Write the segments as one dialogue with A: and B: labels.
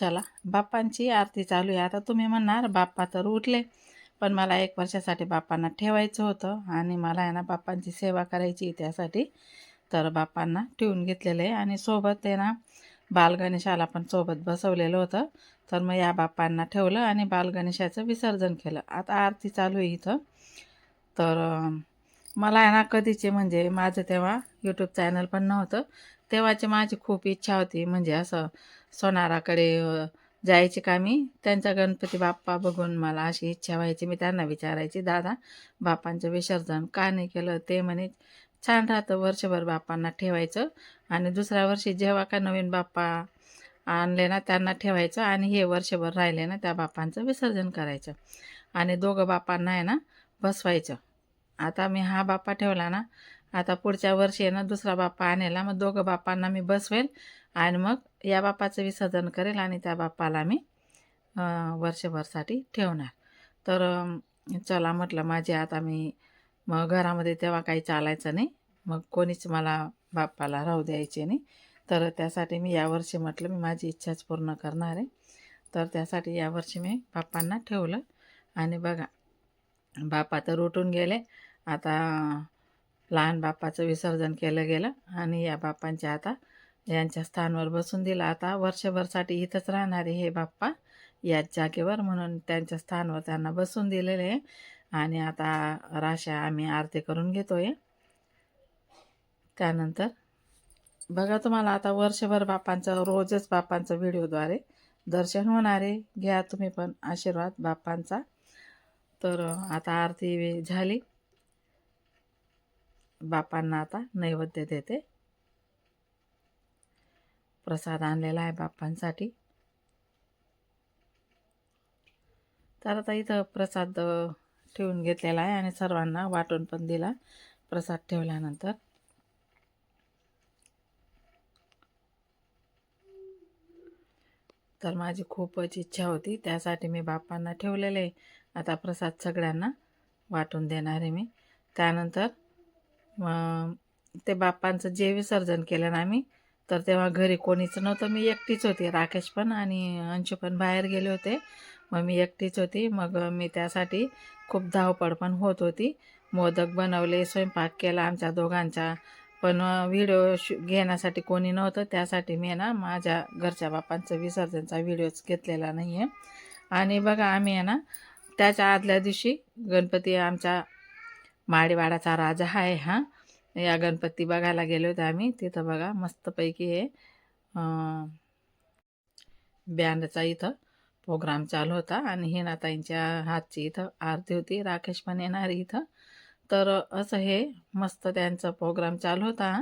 A: चला बाप्पांची आरती चालू आहे. आता तुम्ही म्हणणार बाप्पा तर उठले. पण मला एक वर्षासाठी बाप्पांना ठेवायचं होतं आणि मला आहे ना बाप्पांची सेवा करायची त्यासाठी. तर बाप्पांना ठेवून घेतलेलं आहे आणि सोबत आहे ना बालगणेशाला पण सोबत बसवलेलं होतं. तर मग या बाप्पांना ठेवलं आणि बालगणेशाचं विसर्जन केलं. आता आरती चालू आहे इथं. तर मला आहे ना कधीचे म्हणजे माझं तेव्हा यूट्यूब चॅनल पण नव्हतं. तेव्हाची माझी खूप इच्छा होती. म्हणजे असं सोनाराकडे जायची का मी? त्यांचा गणपती बाप्पा बघून मला अशी इच्छा व्हायची. मी त्यांना विचारायची दादा बापांचं विसर्जन का नाही केलं? ते म्हणे छान राहतं वर्षभर बाप्पांना ठेवायचं आणि दुसऱ्या वर्षी जेव्हा का नवीन बाप्पा आणले ना त्यांना ठेवायचं आणि हे वर्षभर राहिले ना त्या बाप्पांचं विसर्जन करायचं आणि दोघं बाप्पांना आहे ना बसवायचं. आता मी हा बाप्पा ठेवला ना आता पुढच्या वर्षी आहे ना दुसरा बाप्पा आणेला मग दोघं बाप्पांना मी बसवेल आणि मग या बाप्पाचं विसर्जन करेल आणि त्या बाप्पाला मी वर्षभरसाठी ठेवणार. तर चला म्हटलं माझे आता मी मग घरामध्ये तेव्हा काही चालायचं नाही. मग कोणीच मला बाप्पाला राहू द्यायचे नाही. तर त्यासाठी मी यावर्षी म्हटलं मी माझी इच्छाच पूर्ण करणार आहे. तर त्यासाठी यावर्षी मी बाप्पांना ठेवलं. आणि बघा बाप्पा तर उठून गेले. आता लहान बाप्पाचं विसर्जन केलं गेलं आणि या बाप्पांच्या आता यांच्या स्थानवर बसून दिलं. आता वर्षभरसाठी इथंच राहणारे हे बाप्पा याच जागेवर म्हणून त्यांच्या स्थानवर त्यांना बसून दिलेले आहे. आणि आता राशा आम्ही आरती करून घेतोय. त्यानंतर बघा तुम्हाला आता वर्षभर बाप्पांचं रोजच बाप्पांचं व्हिडिओद्वारे दर्शन होणार आहे. घ्या तुम्ही पण आशीर्वाद बाप्पांचा तर आता आरती झाली. बाप्पांना आता नैवेद्य देते. प्रसाद आणलेला आहे बाप्पांसाठी तर आता इथं प्रसाद ठेवून घेतलेला आहे आणि सर्वांना वाटून पण दिला प्रसाद ठेवल्यानंतर. तर माझी खूपच इच्छा होती त्यासाठी मी बाप्पांना ठेवलेले. आता प्रसाद सगळ्यांना वाटून देणार आहे मी. त्यानंतर ते बाप्पांचं जे विसर्जन केलं ना आम्ही तर तेव्हा घरी कोणीच नव्हतं. मी एकटीच होती राकेश पण आणि अंशू पण बाहेर गेले होते. मग मी एकटीच होती. मग मी त्यासाठी खूप धावपळ पण होत होती. मोदक बनवले स्वयंपाक केला आमच्या दोघांचा. पण व्हिडिओ शू घेण्यासाठी कोणी नव्हतं. त्यासाठी मी ना माझ्या घरच्या बापांचं विसर्जनचा व्हिडिओच घेतलेला नाही आहे आणि बघा आम्ही आहे ना त्याच्या आदल्या दिवशी गणपती आमच्या माळीवाडाचा राजा आहे हा. या गणपती बघायला गेले होते आम्ही. तिथं बघा मस्तपैकी हे बँडचा इथं प्रोग्राम चालू होता. आणि हिनाताईंच्या हातची इथं आरती होती. राकेश पण येणार इथं. तर असं हे मस्त त्यांचा प्रोग्राम चालू होता.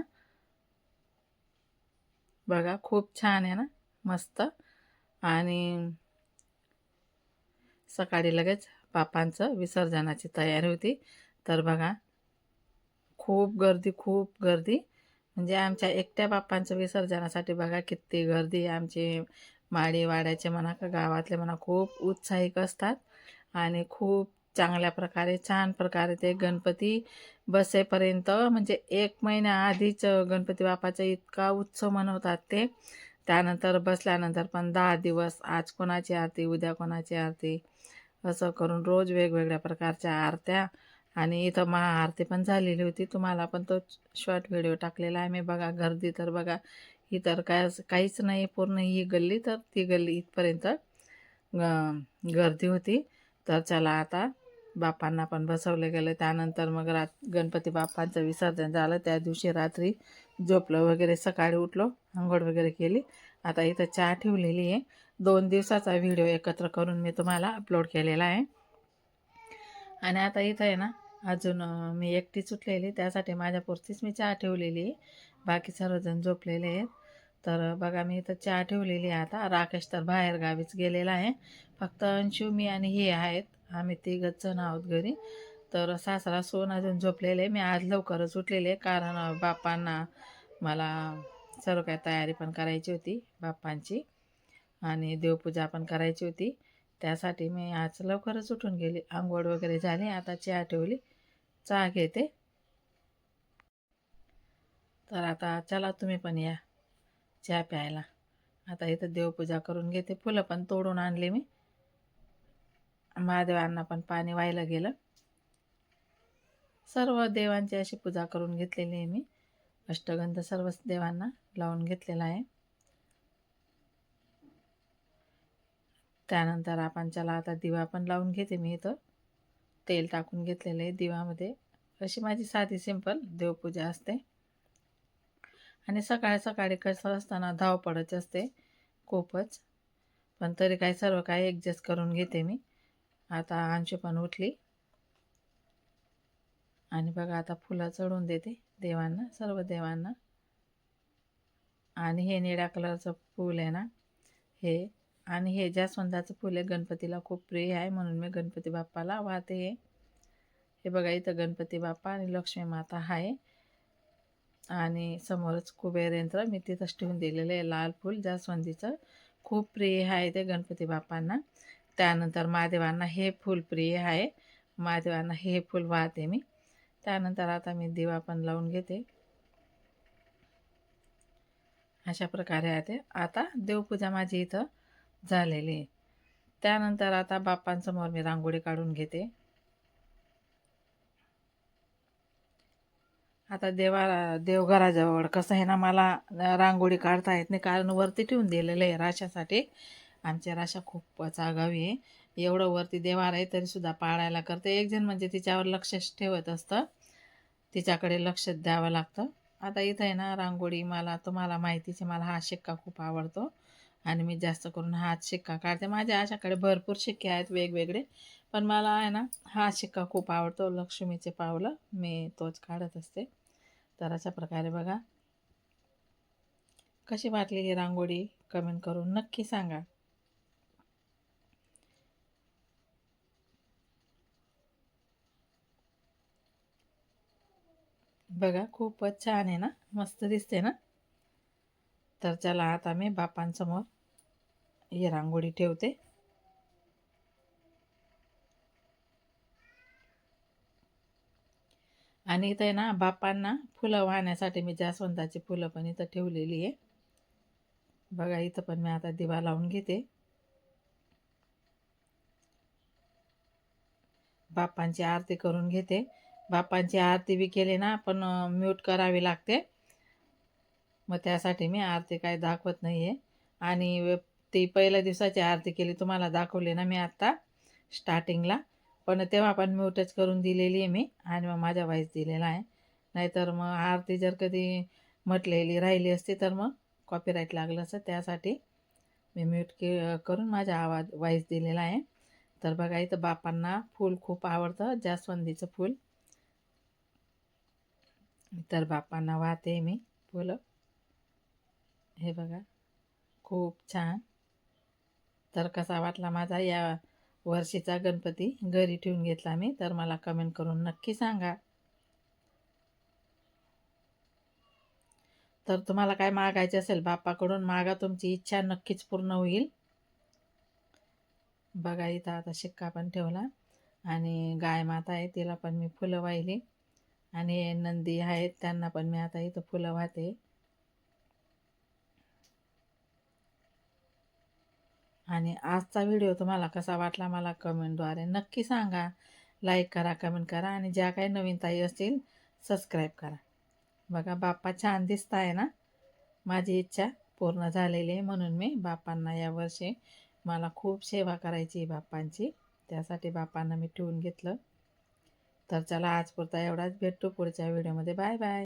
A: बघा खूप छान आहे ना? मस्त. आणि सकाळी लगेच पापांचं विसर्जनाची तयारी होती. तर बघा खूप गर्दी खूप गर्दी. म्हणजे आमच्या एकट्या बाप्पांचं विसर्जनासाठी बघा किती गर्दी. आमचे माडीवाड्याचे म्हणा का गावातले म्हणा खूप उत्साहिक असतात. आणि खूप चांगल्या प्रकारे छान प्रकारे ते गणपती बसेपर्यंत म्हणजे एक महिन्या आधीच गणपती बाप्पाचा इतका उत्सव मनवतात ते. त्यानंतर बसल्यानंतर पण दहा दिवस आज कोणाची आरती उद्या कोणाची आरती असं करून रोज वेगवेगळ्या प्रकारच्या आरत्या आणि इथं महाआरती पण झालेली होती. तुम्हाला पण तो शॉर्ट व्हिडिओ टाकलेला आहे. मी बघा गर्दी तर बघा ही तर काय काहीच नाही पूर्ण ही गल्ली तर ती गल्ली इथपर्यंत गर्दी होती. तर चला आता बापांना पण बसवलं गेलं. त्यानंतर मग रात गणपती बाप्पांचं विसर्जन झालं. त्या दिवशी रात्री झोपलं वगैरे सकाळी उठलो आंघोळ वगैरे केली. आता इथं चहा ठेवलेली आहे. दोन दिवसाचा व्हिडिओ एकत्र करून मी तुम्हाला अपलोड केलेला आहे. आणि आता इथं आहे ना अजून मी एकटी सुटलेली त्यासाठी माझ्यापुरतीच मी चहा ठेवलेली. आहे बाकी सर्वजण झोपलेले आहेत. तर बघा मी इथं चहा ठेवलेली आहे आता. राकेश तर बाहेर गावीच गेलेला आहे. फक्त अंशू मी आणि हे आहेत. आम्ही तिघच जण आहोत घरी. तर सासरा सोन अजून झोपलेले मी आज लवकरच उठलेले कारण बापांना मला सर्व काही तयारी पण करायची होती बाप्पांची. आणि देवपूजा पण करायची होती. त्यासाठी मी आज लवकरच उठून गेली. आंघोळ वगैरे झाली. आता चहा ठेवली. चहा घेते. तर आता चला तुम्ही पण या चहा प्यायला. आता इथं देवपूजा करून घेते. फुलं पण तोडून आणले मी. महादेवांना पण पाणी व्हायला गेलं. सर्व देवांची अशी पूजा करून घेतलेली आहे मी. अष्टगंध सर्व देवांना लावून घेतलेला आहे. त्यानंतर आपण चला आता दिवा पण लावून घेते मी इथं. तेल टाकून घेतलेलं आहे दिवामध्ये. अशी माझी साधी सिंपल देवपूजा असते. आणि सकाळी सकाळी कसं असताना धावपळच असते खूपच. पण तरी काय सर्व काय ॲडजस्ट करून घेते मी. आता अंशू पण उठली. आणि बघा आता फुलं चढून देते देवांना सर्व देवांना. आणि हे निळ्या कलरचं फूल आहे ना हे आणि हे जास्वंदाचं फुल आहे गणपतीला खूप प्रिय आहे म्हणून मी गणपती बाप्पाला वाहते हे. हे बघा इथं गणपती बाप्पा आणि लक्ष्मी माता आहे. आणि समोरच कुबेर यंत्र मी तिथंच ठेवून दिलेलं आहे लाल फूल. जास्वंदीचं खूप प्रिय आहे ते गणपती बाप्पांना. त्यानंतर महादेवांना हे फूल प्रिय आहे. महादेवांना हे फूल वाहते मी. त्यानंतर आता मी दिवा पण लावून घेते. अशा प्रकारे आहे आता देवपूजा माझी इथं. झालेली आहे. त्यानंतर आता बाप्पांसमोर मी रांगोळी काढून घेते. आता देवा देवघराजवळ कसं आहे ना मला रांगोळी काढता येत नाही कारण वरती ठेवून दिलेलं आहे राशासाठी. आमच्या राशा खूपच आगावी आहे. एवढं वरती देवार आहे तरीसुद्धा पाळायला करते. एक जण म्हणजे तिच्यावर लक्षच ठेवत असतं. तिच्याकडे लक्ष द्यावं लागतं. आता इथं आहे ना रांगोळी मला तुम्हाला माहितीचे मला हा शिक्का खूप आवडतो. आणि मी जास्त करून हात शिक्का काढते. माझ्या अशाकडे भरपूर शिक्के आहेत वेगवेगळे. पण मला आहे ना हा शिक्का खूप आवडतो. लक्ष्मीचे पावलं मी तोच काढत असते. तर अशा प्रकारे बघा. कशी वाटली ही रांगोळी? कमेंट करून नक्की सांगा. बघा खूपच छान आहे ना. मस्त दिसते ना. तर चला आता मी बापांसमोर ही रांगोळी ठेवते. आणि इथं आहे ना बापांना फुलं वाहण्यासाठी मी जास्वंदाची फुलं पण इथं ठेवलेली आहे. बघा इथं पण मी आता दिवा लावून घेते. बाप्पांची आरती करून घेते. बाप्पांची आरती बी केली ना पण म्यूट करावी लागते. मग त्यासाठी मी आरती काय दाखवत नाही आहे आणि ती पहिल्या दिवसाची आरती केली तुम्हाला दाखवली ना मी आत्ता स्टार्टिंगला पण तेव्हा पण म्यूटच करून दिलेली आहे मी आणि मग माझ्या वाईस दिलेला आहे. नाहीतर मग आरती जर कधी म्हटलेली राहिली असती तर मग कॉपीराईट लागलं असं त्यासाठी मी म्यूट के करून माझा आवाज वाईस दिलेला आहे. तर बघा इथं बापांना फूल खूप आवडतं जास्वंदीचं फूल. तर बापांना वाहते मी फुलं. हे बघा खूप छान. तर कसा वाटला माझा या वर्षीचा गणपती? घरी ठेवून घेतला मी तर मला कमेंट करून नक्की सांगा. तर तुम्हाला काय मागायचे असेल बाप्पाकडून मागा तुमची इच्छा नक्कीच पूर्ण होईल. बघा इथं आता शिक्का पण ठेवला आणि गाय माता आहे तिला पण मी फुलं वाहिली. आणि नंदी आहेत त्यांना पण मी आता इथं फुलं वाहते. आणि आजचा व्हिडिओ तुम्हाला कसा वाटला मला कमेंटद्वारे नक्की सांगा. लाईक करा कमेंट करा आणि ज्या काही नवीन ताई असतील सबस्क्राईब करा. बघा बाप्पा छान दिसत आहे ना? माझी इच्छा पूर्ण झालेली आहे म्हणून मी बाप्पांना यावर्षी मला खूप सेवा करायची बाप्पांची. त्यासाठी बाप्पांना मी ठेवून घेतलं. तर चला आजपुरता एवढाच. भेटतो पुढच्या व्हिडिओमध्ये. Bye bye